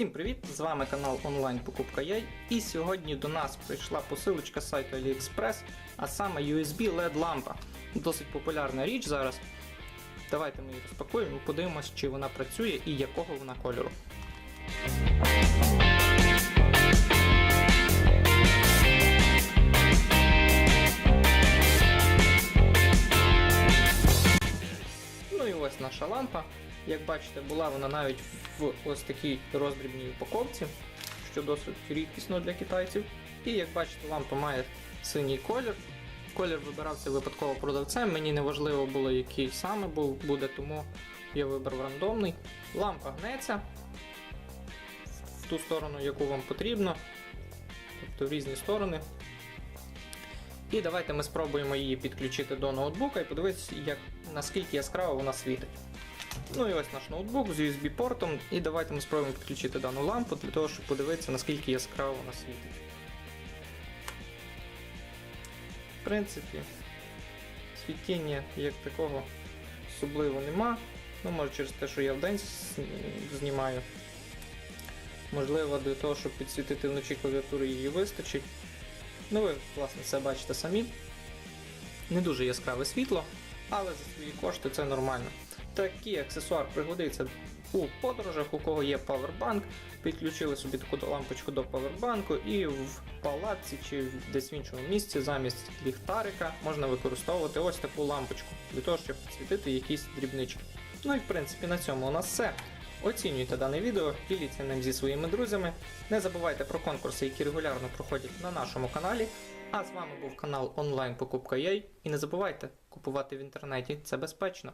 Всім привіт! З вами канал онлайн Покупка Яй. І сьогодні до нас прийшла посилочка сайту AliExpress, а саме USB LED лампа. Досить популярна річ зараз. Давайте ми її розпакуємо і подивимось, чи вона працює і якого вона кольору. Ну і ось наша лампа. Як бачите, була вона навіть в ось такій роздрібній упаковці, що досить рідкісно для китайців. І як бачите, лампа має синій колір. Колір вибирався випадково продавцем, мені не важливо було, який саме був, буде, тому я вибрав рандомний. Лампа гнеться в ту сторону, яку вам потрібно, тобто в різні сторони. І давайте ми спробуємо її підключити до ноутбука і подивитися, як, наскільки яскраво вона світить. Ну і ось наш ноутбук з USB-портом. І давайте ми спробуємо підключити дану лампу для того, щоб подивитися, наскільки яскраво вона світить. В принципі, світіння як такого особливо нема. Ну, може через те, що я вдень знімаю. Можливо, для того, щоб підсвітити вночі клавіатури її вистачить. Ну, ви, власне, це бачите самі. Не дуже яскраве світло, але за свої кошти це нормально. Такий аксесуар пригодиться у подорожах, у кого є павербанк. Підключили собі таку лампочку до павербанку, і в палаці чи десь в іншому місці замість ліхтарика можна використовувати ось таку лампочку для того, щоб підсвітити якісь дрібнички. Ну і в принципі на цьому у нас все. Оцінюйте дане відео, діліться ним зі своїми друзями. Не забувайте про конкурси, які регулярно проходять на нашому каналі. А з вами був канал онлайн Покупка Єй. І не забувайте купувати в інтернеті, це безпечно.